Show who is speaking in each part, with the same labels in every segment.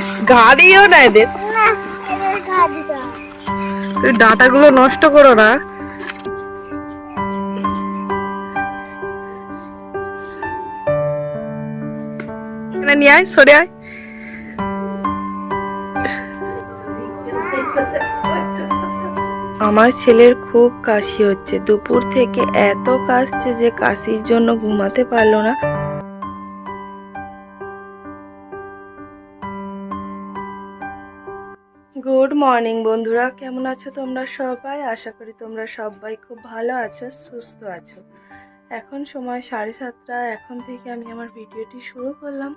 Speaker 1: ইস ঘা দিও না এদের তুই ডাঁটাগুলো নষ্ট করো না। নিয়ে আয় সরে আয়। আমার ছেলের খুব কাশি হচ্ছে। দুপুর থেকে এত কাশছে যে কাশির জন্য ঘুমাতে পারল না। মর্নিং বন্ধুরা, কেমন আছো তোমরা সবাই? আশা করি তোমরা সবাই খুব ভালো আছো, সুস্থ আছো। এখন সময় সাড়ে সাতটা, এখন থেকে আমি আমার ভিডিওটি শুরু করলাম।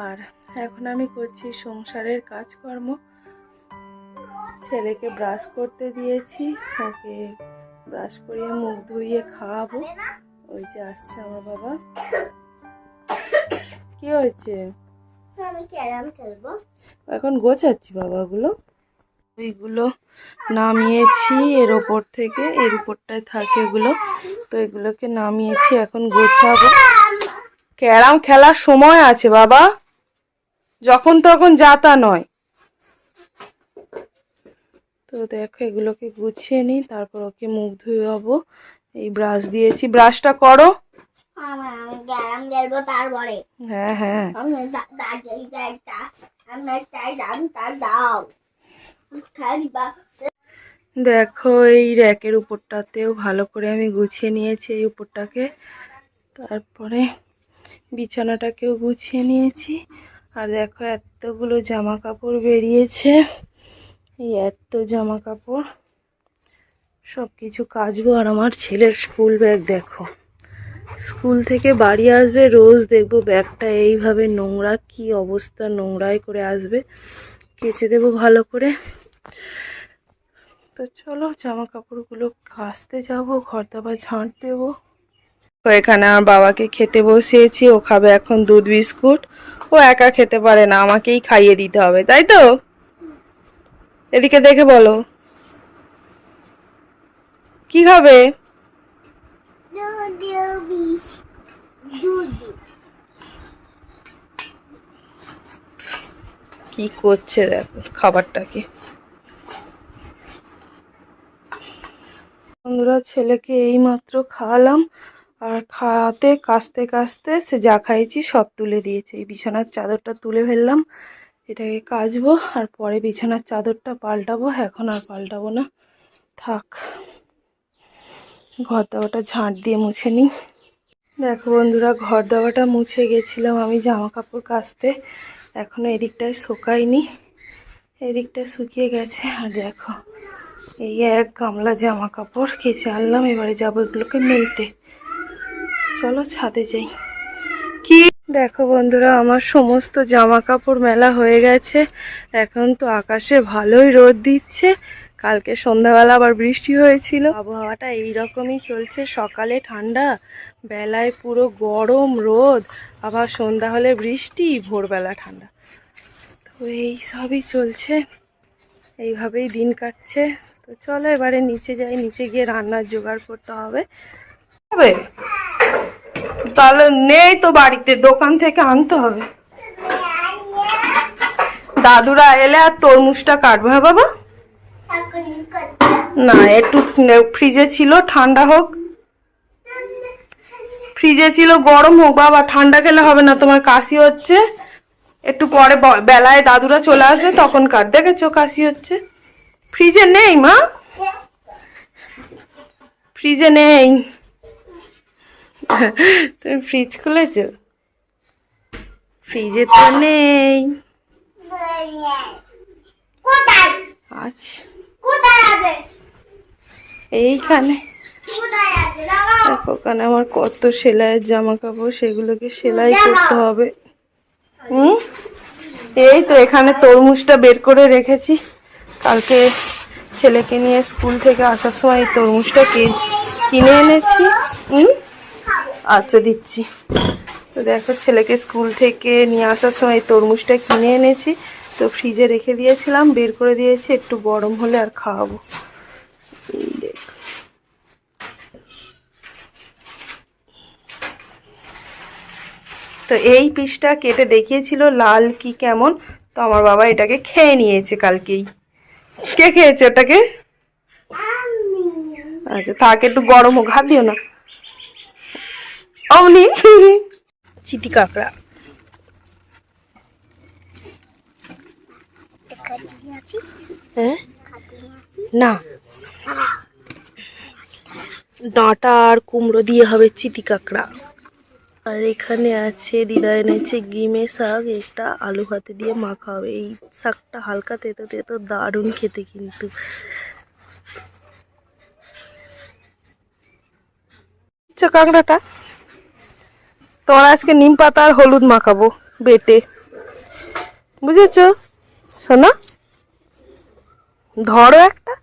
Speaker 1: আর এখন আমি করছি সংসারের কাজকর্ম। ছেলেকে ব্রাশ করতে দিয়েছি, ওকে ব্রাশ করিয়ে মুখ ধুইয়ে খাওয়াবো। ওই যে আসছে আমার বাবা। কি হয়েছে? এখন গোছাচ্ছি বাবা বাবাগুলো। ওইগুলো নামিয়েছি, এর ওপর থেকে, এর উপরটায় থাকে এগুলো। তো এগুলোকে নামিয়েছি, এখন গোছাবো। ক্যারাম খেলার সময় আছে বাবা। যখন তখন যাতা নয়। তো দেখো, এগুলোকে গুছিয়ে নিই, তারপর ওকে মুখ ধুয়ে হব। এই ব্রাশ দিয়েছি। ব্রাশটা করো।
Speaker 2: ক্যারাম খেলব তারপরে।
Speaker 1: হ্যাঁ হ্যাঁ।
Speaker 2: আমি একটা চাই দাও। খেলবা
Speaker 1: দেখো এই র্যাকের উপরটাতেও ভালো করে আমি গুছিয়ে নিয়েছি এই উপরটাকে। তারপরে বিছানাটাকেও গুছিয়ে নিয়েছি। আর দেখো এতগুলো জামা কাপড় বেরিয়েছে। এই এত জামা কাপড় সব কিছু কাচবো আর আমার ছেলের স্কুল ব্যাগ দেখো। স্কুল থেকে বাড়ি আসবে, রোজ দেখব ব্যাগটা এইভাবে নোংরা, কি অবস্থা, নোংরাই করে আসবে। কেচে দেবো ভালো করে। তো চলো জামা কাপড়গুলো কাচতে যাব ঘর দাবার ঝাঁট দেবো। এখানে আমার বাবাকে খেতে বসিয়েছি, ও খাবে এখন দুধ, বিস্কুট। ও একা খেতে পারে না, আমাকেই খাইয়ে দিতে হবে, তাই তো? এদিকে দেখে বলো। কি খাবে?
Speaker 2: দুধ
Speaker 1: কি করছে দেখো খাবারটাকে? বন্ধুরা, ছেলেকে এই মাত্র খাওয়ালাম আর খাওয়াতে, কাস্তে কাস্তে সে যা খাইছি সব তুলে দিয়েছে। এই বিছানার চাদরটা তুলে ফেললাম, এটাকে কাচবো আর পরে বিছানার চাদরটা পাল্টাবো। এখন আর পাল্টাবো না। থাক ঘর দাওয়াটা ঝাঁট দিয়ে মুছে নিই। দেখো বন্ধুরা, ঘর দাওয়াটা মুছে গেছিলাম আমি জামা কাপড় কাচতে। এখনও এদিকটায় শুকায়নি, এদিকটা শুকিয়ে গেছে। আর দেখো, এই এক গামলা জামা কাপড় কেচে আনলাম, এবারে যাব এগুলোকে মেলতে। চলো ছাদে যাই। কি? দেখো বন্ধুরা, আমার সমস্ত জামা কাপড় মেলা হয়ে গেছে। এখন তো আকাশে ভালোই রোদ দিচ্ছে। কালকে সন্ধ্যাবেলা আবার বৃষ্টি হয়েছিল। আবহাওয়াটা এইরকমই চলছে। সকালে ঠান্ডা বেলায় পুরো গরম রোদ আবার সন্ধ্যা হলে বৃষ্টি ভোরবেলা ঠান্ডা। তো এই সবই চলছে। এইভাবেই দিন কাটছে। তো চলো এবারে নিচে যাই। নিচে গিয়ে রান্নার জোগাড় করতে হবে। হবে তাহলে নেই তো বাড়িতে। দোকান থেকে আনতে হবে। দাদুরা এলে আর তরমুজটা কাটবো হ্যাঁ বাবা? না একটু ফ্রিজে ছিল ঠান্ডা হোক। ফ্রিজে ছিল গরম হোক বাবা ঠান্ডা খেলে হবে না তোমার কাশি হচ্ছে। একটু পরে বেলায় দাদুরা চলে আসবে তখন কাট। দেখেছ কাশি হচ্ছে। ফ্রিজে নেই মা? ফ্রিজে নেই। তুমি ফ্রিজ খুলেছ? ফ্রিজে তো নেই। আচ্ছা। এইখানে। ওখানে আমার কত সেলাইয়ের জামা কাপড় সেগুলোকে সেলাই করতে হবে। হুম? এই তো এখানে তরমুজটা বের করে রেখেছি। কালকে ছেলেকে নিয়ে স্কুল থেকে আসার সময় এই তরমুজটা কিনে এনেছি। হুম? আচ্ছা দিচ্ছি। তো দেখো ছেলেকে স্কুল থেকে নিয়ে আসার সময় এই তরমুজটা কিনে এনেছি। তো ফ্রিজে রেখে দিয়েছিলাম, বের করে দিয়েছি, একটু গরম হলে আর খাওয়াবো। তো এই পিসটা কেটে দেখিয়েছিল, লাল কি কেমন, তো আমার বাবা এটাকে খেয়ে নিয়েছে কালকেই। কে খেয়েছে ওটাকে? আচ্ছা তাকে একটু গরম হোক, হাত দিও না। অমনি। চিটি কাঁকড়া হ্যাঁ না। ডাঁটা আর কুমড়ো দিয়ে হবে চিটি কাঁকড়া। আর এখানে আছে, দিদা এনেছে গিমে শাক এটা আলু ভাতে দিয়ে মাখা হবে। এই শাকটা হালকা তেতো তেতো, দারুণ খেতে কিন্তু। আচ্ছা কাঁকড়াটা? তোমার আজকে নিম পাতা আর হলুদ মাখাবো, বেটে। বুঝেছ? শোনা। ধরো একটা।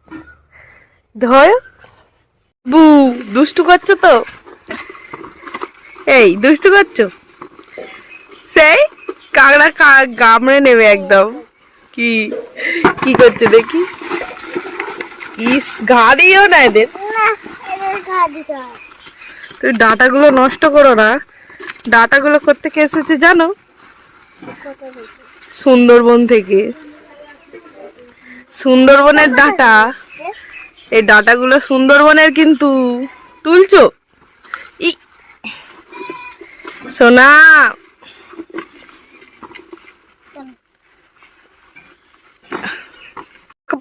Speaker 1: ধরো। বু, দুষ্টু করছ তো? এই, দুষ্টু করছ? সেই, কাঁকড়া গামড়ে নেবে একদম। কি কি করছে দেখি? ইস, ঘা দিও না এদের। তুই ডাটাগুলো নষ্ট করো না। ডাটাগুলো করতে এসেছে জানো? সুন্দরবন থেকে। সুন্দরবনের ডাটা। এই ডাটাগুলো সুন্দরবনের কিন্তু। তুলছো? ই। সোনা।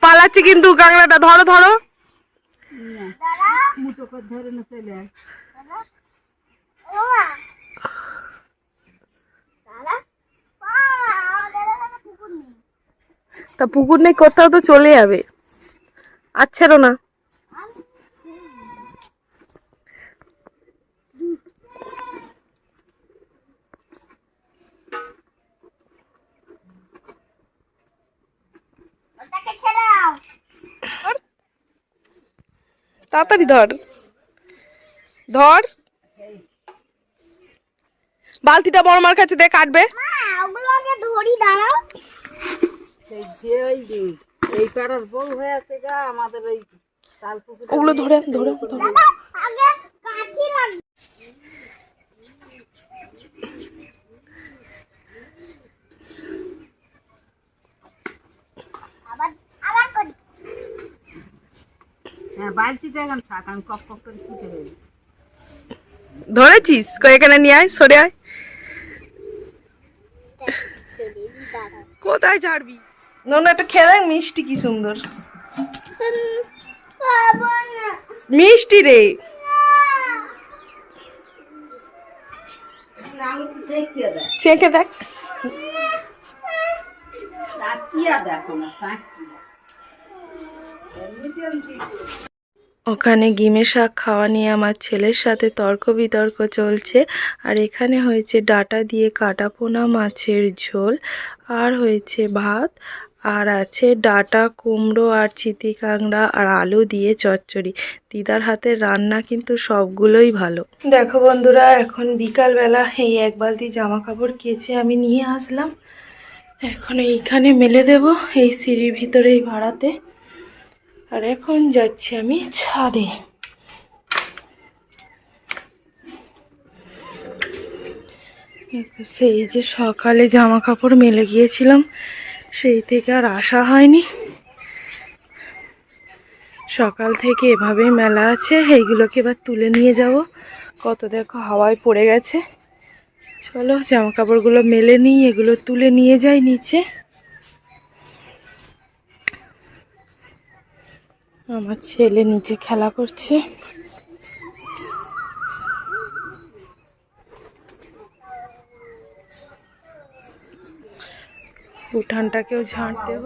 Speaker 1: পালাচ্ছে কিন্তু কাঁকড়াটা ধরো ধরো। তা পুকুর নেই কোথাও তো চলে যাবে। আচ্ছা না। তাড়াতাড়ি ধর। ধর। বালতিটা বড় মার কাছে দিয়ে কাটবে।
Speaker 2: ধরি দাঁড়াও।
Speaker 3: সেই যে ওই এই পাড়ার বউ হয়ে আছে গা আমাদের ওই
Speaker 1: ওগুলো ধরে ধরে ধরে ধরেছিস? কই এখানে নিয়ে আয় সরে আয়। কোথায় ছাড়বি? নোনা একটা দেখ মিষ্টি কি সুন্দর মিষ্টি রে চেখে দেখ। ওখানে গিমে শাক খাওয়া নিয়ে আমার ছেলের সাথে তর্ক বিতর্ক চলছে, আর এখানে হয়েছে ডাটা দিয়ে কাটা পোনা, মাছের ঝোল, আর হয়েছে ভাত আর আছে ডাটা, কুমড়ো আর চিতি কাঁকড়া আর আলু দিয়ে চচ্চড়ি। দিদার হাতের রান্না কিন্তু সবগুলোই ভালো। দেখো বন্ধুরা, এখন বিকালবেলা এই এক বালতি জামা কাপড় কেচে আমি নিয়ে আসলাম। এখন এইখানে মেলে দেব এই সিঁড়ির ভিতরে এই ভাড়াতে। আর এখন যাচ্ছি আমি ছাদে। সেই যে সকালে জামা কাপড় মেলে গিয়েছিলাম। সেই থেকে আর আসা হয়নি। সকাল থেকে এভাবেই মেলা আছে এইগুলোকে এবার তুলে নিয়ে যাব। কত দেখো হাওয়ায় পড়ে গেছে। চলো জামা কাপড়গুলো মেলে নিই, এগুলো তুলে নিয়ে যাই নিচে। আমার ছেলে নিচে খেলা করছে। উঠানটাকেও ঝাঁট দেব।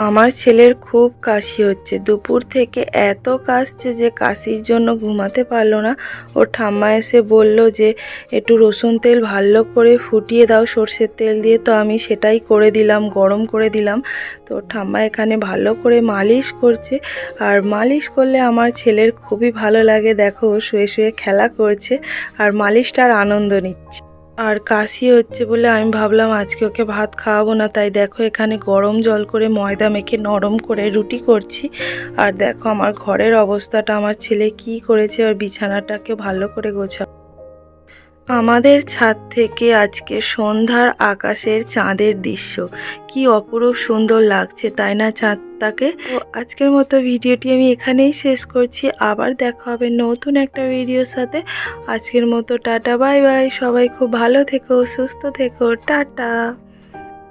Speaker 1: আমার ছেলের খুব কাশি হচ্ছে। দুপুর থেকে এত কাশছে যে কাশির জন্য ঘুমাতে পারল না। ওর ঠাম্মা এসে বলল যে, একটু রসুন তেল ভালো করে ফুটিয়ে দাও, সর্ষের তেল দিয়ে। তো আমি সেটাই করে দিলাম, গরম করে দিলাম। তো ঠাম্মা এখানে ভালো করে মালিশ করছে। আর মালিশ করলে আমার ছেলের খুবই ভালো লাগে। দেখো শুয়ে শুয়ে খেলা করছে আর মালিশটার আনন্দ নিচ্ছে। আর কাশি হচ্ছে বলে আমি ভাবলাম আজকে ওকে ভাত খাওয়াবো না, তাই দেখো এখানে গরম জল করে ময়দা মেখে নরম করে রুটি করছি। আর দেখো আমার ঘরের অবস্থাটা, আমার ছেলে কি করেছে, ওর বিছানাটাকে ভালো করে গোছা আমাদের ছাদ থেকে আজকে সন্ধ্যার আকাশের চাঁদের দৃশ্য। কি অপরূপ সুন্দর লাগছে, তাই না চাঁদটাকে আজকের মতো ভিডিওটি আমি এখানেই শেষ করছি। আবার দেখা হবে নতুন একটা ভিডিওর সাথে। আজকের মতো টাটা, বাই বাই। সবাই খুব ভালো থেকো, সুস্থ থেকো। টাটা।